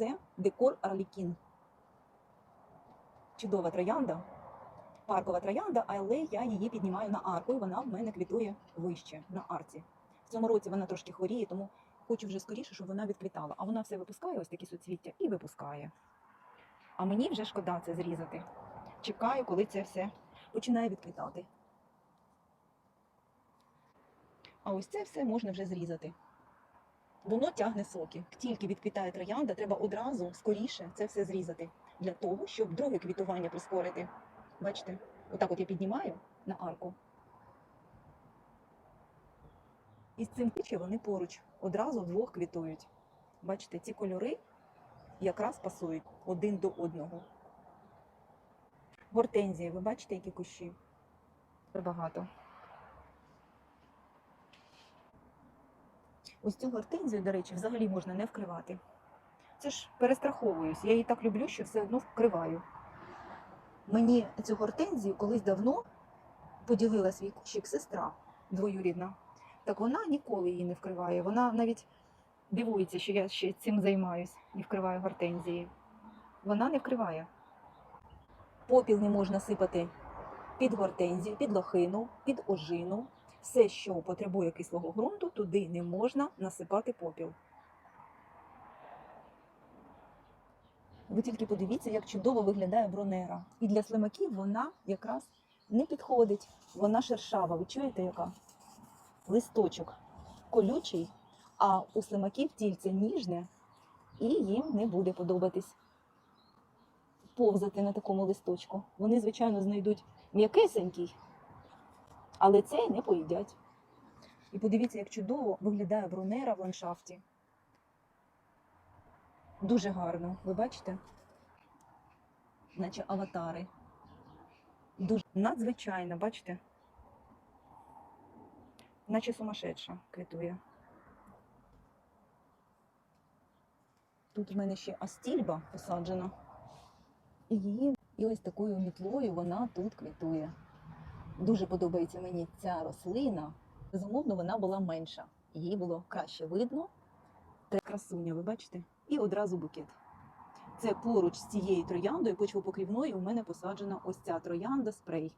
Це декор Арлікін. Чудова троянда, паркова троянда, але я її піднімаю на арку, і вона в мене квітує вище на арці. В цьому році вона трошки хворіє, тому хочу вже скоріше, щоб вона відквітала. А вона все випускає, ось такі суцвіття, і випускає. А мені вже шкода це зрізати. Чекаю, коли це все починає відквітати. А ось це все можна вже зрізати. Воно тягне соки. Тільки відквітає троянда, треба одразу скоріше це все зрізати для того, щоб друге квітування прискорити. Бачите, отак от я піднімаю на арку. І з цим кучі вони поруч одразу вдвох квітують. Бачите, ці кольори якраз пасують один до одного. Гортензії, ви бачите, які кущі? Багато. Ось цю гортензію, до речі, взагалі можна не вкривати. Це ж перестраховуюсь. Я її так люблю, що все одно вкриваю. Мені цю гортензію колись давно поділила свій кущик сестра двоюрідна. Так вона ніколи її не вкриває. Вона навіть дивується, що я ще цим займаюсь і вкриваю гортензії. Вона не вкриває. Попіл не можна сипати під гортензію, під лохину, під ожину. Все, що потребує кислого ґрунту, туди не можна насипати попіл. Ви тільки подивіться, як чудово виглядає бронера. І для слимаків вона якраз не підходить. Вона шершава. Ви чуєте, яка? Листочок колючий, а у слимаків тільце ніжне, і їм не буде подобатись повзати на такому листочку. Вони, звичайно, знайдуть м'якесенький, але цей не поїдять. І подивіться, як чудово виглядає брунера в ландшафті. Дуже гарно, ви бачите? Наче аватари. Дуже надзвичайно, бачите? Наче сумасшедша квітує. Тут в мене ще астільба посаджена. І її і ось такою мітлою вона тут квітує. Дуже подобається мені ця рослина. Безумовно, вона була менша. Її було краще видно. Це красуня, ви бачите? І одразу букет. Це поруч з цією трояндою, почвопокрівною, у мене посаджена ось ця троянда спрей.